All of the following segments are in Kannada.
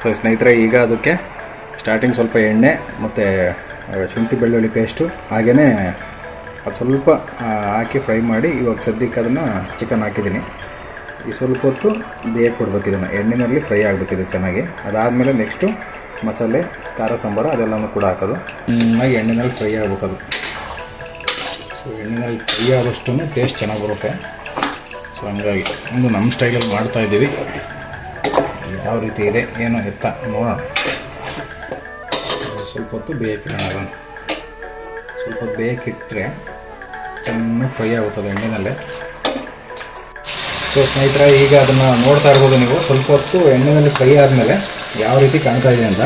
ಸೊ ಸ್ನೇಹಿತರೆ, ಈಗ ಅದಕ್ಕೆ ಸ್ಟಾರ್ಟಿಂಗ್ ಸ್ವಲ್ಪ ಎಣ್ಣೆ ಮತ್ತು ಶುಂಠಿ ಬೆಳ್ಳುಳ್ಳಿ ಪೇಸ್ಟು ಹಾಗೆಯೇ ಅದು ಸ್ವಲ್ಪ ಹಾಕಿ ಫ್ರೈ ಮಾಡಿ ಇವಾಗ ಸದ್ಯಕ್ಕೆ ಅದನ್ನು ಚಿಕನ್ ಹಾಕಿದ್ದೀನಿ. ಈ ಸ್ವಲ್ಪ ಹೊತ್ತು ಬೇಯಕ್ಕೆ ಕೊಡ್ಬೇಕು ಎಣ್ಣೆನಲ್ಲಿ ಫ್ರೈ ಆಗಬೇಕಿದೆ ಚೆನ್ನಾಗಿ. ಅದಾದಮೇಲೆ ನೆಕ್ಸ್ಟು ಮಸಾಲೆ, ಖಾರ, ಸಾಂಬಾರು, ಅದೆಲ್ಲನೂ ಕೂಡ ಹಾಕೋದು. ಚೆನ್ನಾಗಿ ಎಣ್ಣೆನಲ್ಲಿ ಫ್ರೈ ಆಗ್ಬೇಕು ಅದು ಸೊ ಎಣ್ಣೆನಲ್ಲಿ ಫ್ರೈ ಆದಷ್ಟು ಟೇಸ್ಟ್ ಚೆನ್ನಾಗಿ ಬರುತ್ತೆ. ಸೊ ಹಂಗಾಗಿ ಒಂದು ನಮ್ಮ ಸ್ಟೈಲಲ್ಲಿ ಮಾಡ್ತಾ ಇದ್ದೀವಿ. ಯಾವ ರೀತಿ ಇದೆ, ಏನೋ ಎತ್ತ ನೋಡೋಣ. ಸ್ವಲ್ಪ ಹೊತ್ತು ಬೇಯಕ್ಕಿಡೋಣ ಅದನ್ನು ಸ್ವಲ್ಪ ಹೊತ್ತು ಚೆನ್ನಾಗಿ ಫ್ರೈ ಆಗುತ್ತದೆ ಎಣ್ಣೆನಲ್ಲೇ. ಸೊ ಸ್ನೇಹಿತರೆ, ಈಗ ಅದನ್ನು ನೋಡ್ತಾ ಇರ್ಬೋದು ನೀವು. ಸ್ವಲ್ಪ ಹೊತ್ತು ಎಣ್ಣೆನಲ್ಲಿ ಫ್ರೈ ಆದಮೇಲೆ ಯಾವ ರೀತಿ ಕಾಣ್ತಾ ಇದೆ ಅಂತ.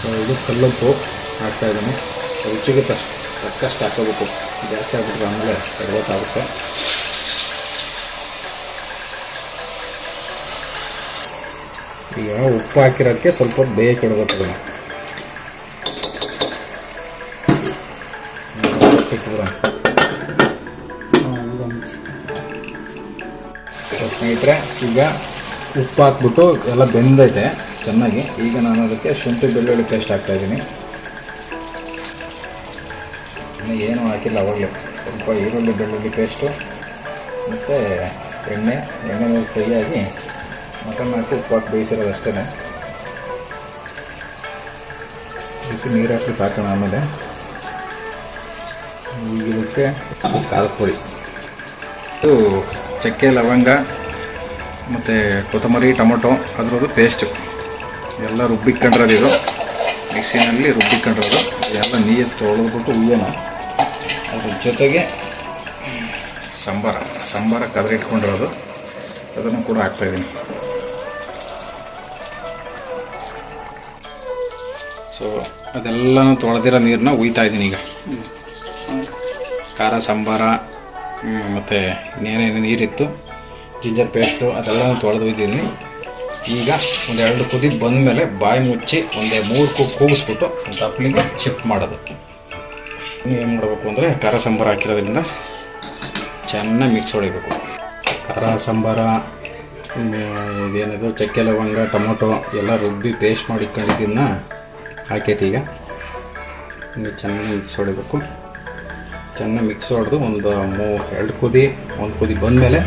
ಸೊ ಇದು ಕಲ್ಲುಪ್ಪು ಹಾಕ್ತಾ ಇದ್ದೀನಿ ರುಚಿಗೆ ತಕ್ಕ ತಕ್ಕಷ್ಟು ಹಾಕೋಬೇಕು. ಜಾಸ್ತಿ ಆಗ್ಬಿಟ್ರೆ ಆಮೇಲೆ ಗೊತ್ತಾಗುತ್ತೆ ಈಗ ಉಪ್ಪು ಹಾಕಿರೋಕ್ಕೆ ಸ್ವಲ್ಪ ಬೇಯ ಇಟ್ಬಿಡೋಣ. ಸ್ನೇಹಿತರೆ, ಈಗ ಉಪ್ಪು ಹಾಕ್ಬಿಟ್ಟು ಎಲ್ಲ ಬೆಂದೈತೆ, ಚೆನ್ನಾಗಿ. ಈಗ ನಾನು ಅದಕ್ಕೆ ಶುಂಠಿ ಬೆಳ್ಳುಳ್ಳಿ ಪೇಸ್ಟ್ ಹಾಕ್ತಾ ಇದ್ದೀನಿ. ಇನ್ನು ಏನೂ ಹಾಕಿಲ್ಲ ಅವಾಗಲೇ. ಸ್ವಲ್ಪ ಈರುಳ್ಳಿ ಬೆಳ್ಳುಳ್ಳಿ ಪೇಸ್ಟು ಮತ್ತು ಎಣ್ಣೆ ಎಣ್ಣೆ ಮೇಲೆ ಫ್ರೈ ಆಗಿ ಮಟನ್ ಹಾಕಿ ಉಪ್ಪು ಹಾಕಿ ಬೇಯಿಸಿರೋದು ಅಷ್ಟೇ ಬಿಸಿ ನೀರು ಹಾಕಿ ಹಾಕೋಣ ಆಮೇಲೆ. ಈಗ ಇದಕ್ಕೆ ಖಾರದ ಪುಡಿ. ಇದು ಚಕ್ಕೆ, ಲವಂಗ ಮತ್ತು ಕೊತ್ತಂಬರಿ ಟೊಮೊಟೊ ಅದ್ರದ್ದು ಪೇಸ್ಟು ಎಲ್ಲ ರುಬ್ಬಿಕೊಂಡಿರೋದು ಇದು ಮಿಕ್ಸಿನಲ್ಲಿ ರುಬ್ಬಿಕೊಂಡಿರೋದು. ಎಲ್ಲ ನೀರು ತೊಳೆದ್ಬಿಟ್ಟು ಉಯ್ಯೋಣ ಅದ್ರ ಜೊತೆಗೆ ಸಾಂಬಾರ. ಸಾಂಬಾರ ಕದರಿ ಇಟ್ಕೊಂಡಿರೋದು ಅದನ್ನು ಕೂಡ ಹಾಕ್ತಾಯಿದ್ದೀನಿ ಸೊ ಅದೆಲ್ಲನೂ ತೊಳೆದಿರೋ ನೀರನ್ನ ಉಯ್ತಾ ಇದ್ದೀನಿ ಈಗ. ಖಾರ ಸಾಂಬಾರ ಮತ್ತು ಇನ್ನೇನೇನು ನೀರಿತ್ತು? ಜಿಂಜರ್ ಪೇಸ್ಟು ಅದೆಲ್ಲನೂ ತೊಳೆದೊಯ್ದೀನಿ ಈಗ ಈಗ ಒಂದೆರಡು ಕುದಿ ಬಂದಮೇಲೆ ಬಾಯಿ ಮುಚ್ಚಿ ಒಂದೇ ಮೂರು ಕು ಕೂಗಿಸ್ಬಿಟ್ಟು ತಪ್ಪಲಿಗೆ ಶಿಫ್ಟ್ ಮಾಡೋದು. ಏನು ಮಾಡಬೇಕು ಅಂದರೆ ಖಾರ ಸಾಂಬಾರು ಹಾಕಿರೋದ್ರಿಂದ ಚೆನ್ನಾಗಿ ಮಿಕ್ಸ್ ಹೊಡಿಬೇಕು. ಖಾರ ಸಾಂಬಾರ ಇದೇನದು, ಚಕ್ಕೆ ಲವಂಗ, ಟೊಮೊಟೊ ಎಲ್ಲ ರುಬ್ಬಿ ಪೇಸ್ಟ್ ಮಾಡಿ ಇಟ್ಕೊಂಡಿದ್ದನ್ನ ಹಾಕೈತಿ ಈಗ. ಹಿಂಗೆ ಚೆನ್ನಾಗಿ ಮಿಕ್ಸ್ ಹೊಡಿಬೇಕು. ಚೆನ್ನಾಗಿ ಮಿಕ್ಸ್ ಹೊಡೆದು ಒಂದು ಮೂ, ಎರಡು ಕುದಿ, ಒಂದು ಕುದಿ ಬಂದಮೇಲೆ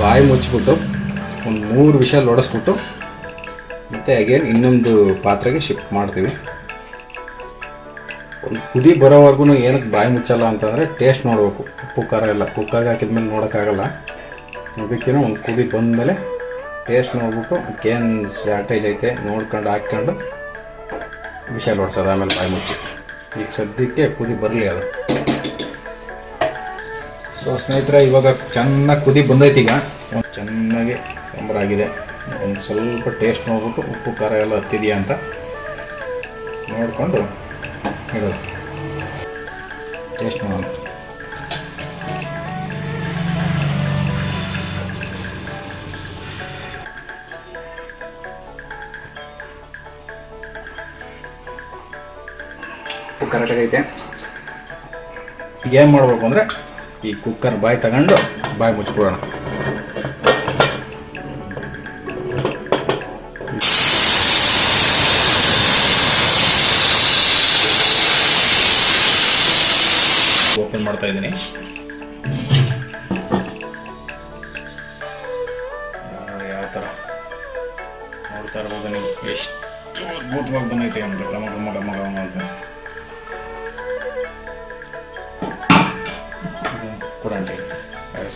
ಬಾಯಿ ಮುಚ್ಚಿಬಿಟ್ಟು ಒಂದು ಮೂರು ವಿಷಲ್ ಲೋಡಿಸ್ಬಿಟ್ಟು ಮತ್ತು ಅಗೇನ್ ಇನ್ನೊಂದು ಪಾತ್ರೆಗೆ ಶಿಫ್ಟ್ ಮಾಡ್ತೀವಿ. ಒಂದು ಕುದಿ ಬರೋವರೆಗೂ ಏನಕ್ಕೆ ಬಾಯಿ ಮುಚ್ಚಲ್ಲ ಅಂತಂದರೆ ಟೇಸ್ಟ್ ನೋಡಬೇಕು. ಉಪ್ಪು, ಖಾರ ಎಲ್ಲ ಕುಕ್ಕರ್ಗೆ ಹಾಕಿದ್ಮೇಲೆ ನೋಡೋಕ್ಕಾಗಲ್ಲ. ಅದಕ್ಕೇನೋ ಒಂದು ಕುದಿ ಬಂದಮೇಲೆ ಟೇಸ್ಟ್ ನೋಡ್ಬಿಟ್ಟು ಅದಕ್ಕೇನು ಶಾರ್ಟೇಜ್ ಐತೆ, ನೋಡ್ಕೊಂಡು, ಹಾಕ್ಕೊಂಡು ವಿಷಯ ಹೊಡ್ಸೋದು ಆಮೇಲೆ ಬಾಯಿ ಮುಚ್ಚಿ. ಈಗ ಸದ್ಯಕ್ಕೆ ಕುದಿ ಬರಲಿ ಅದು. ಸೊ ಸ್ನೇಹಿತರೆ, ಇವಾಗ ಚೆನ್ನಾಗಿ ಕುದಿ ಬಂದೈತೆ ಈಗ. ಚೆನ್ನಾಗಿ ಸಾಂಬಾರು ಆಗಿದೆ. ಒಂದು ಸ್ವಲ್ಪ ಟೇಸ್ಟ್ ನೋಡ್ಬಿಟ್ಟು ಉಪ್ಪು, ಖಾರ ಎಲ್ಲ ಹತ್ತಿದೆಯಾ ಅಂತ ನೋಡಿಕೊಂಡು ಇಡೋದು ಟೇಸ್ಟ್ ಮಾಡೋಣ ಉಪ್ಪು ಕರೆಕ್ಟಾಗೈತೆ ಈಗ ಏನು ಮಾಡಬೇಕು ಅಂದರೆ ಈ ಕುಕ್ಕರ್ ಬಾಯಿ ತಗೊಂಡು ಬಾಯಿ ಮುಚ್ಬಿಡೋಣ ಓಪನ್ ಮಾಡ್ತಾ ಇದ್ದೀನಿ. ಯಾವ ಥರ ನೋಡ್ತಾ ಇರ್ಬೋದು ನೀವು. ಎಷ್ಟು ಅದ್ಭುತವಾಗಿ ಬಂದೈತೆ ಅಂತ. ಗಮ ಗಮ ಗಮ ಗಮ ಅಂತ.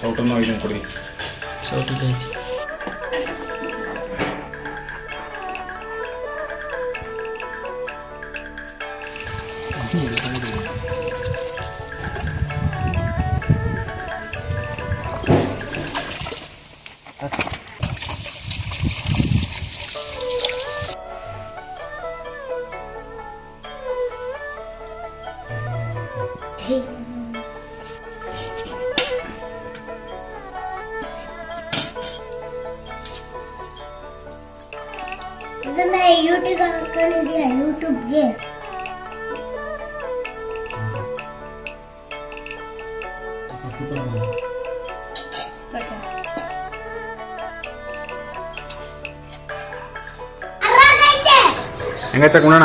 ಸೌಟನ್ನು ಇದನ್ನು ಕೊಡಿ ಇದು ಮೇ ಯೂಟ್ಯೂಬ್ ಹಾಕೊಂಡಿದ್ಯಾ ಯೂಟ್ಯೂಬ್ಗೆ ಹೆಂಗೈತೆ ಕುಣೋಣ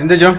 ಎಂತ ಜೋ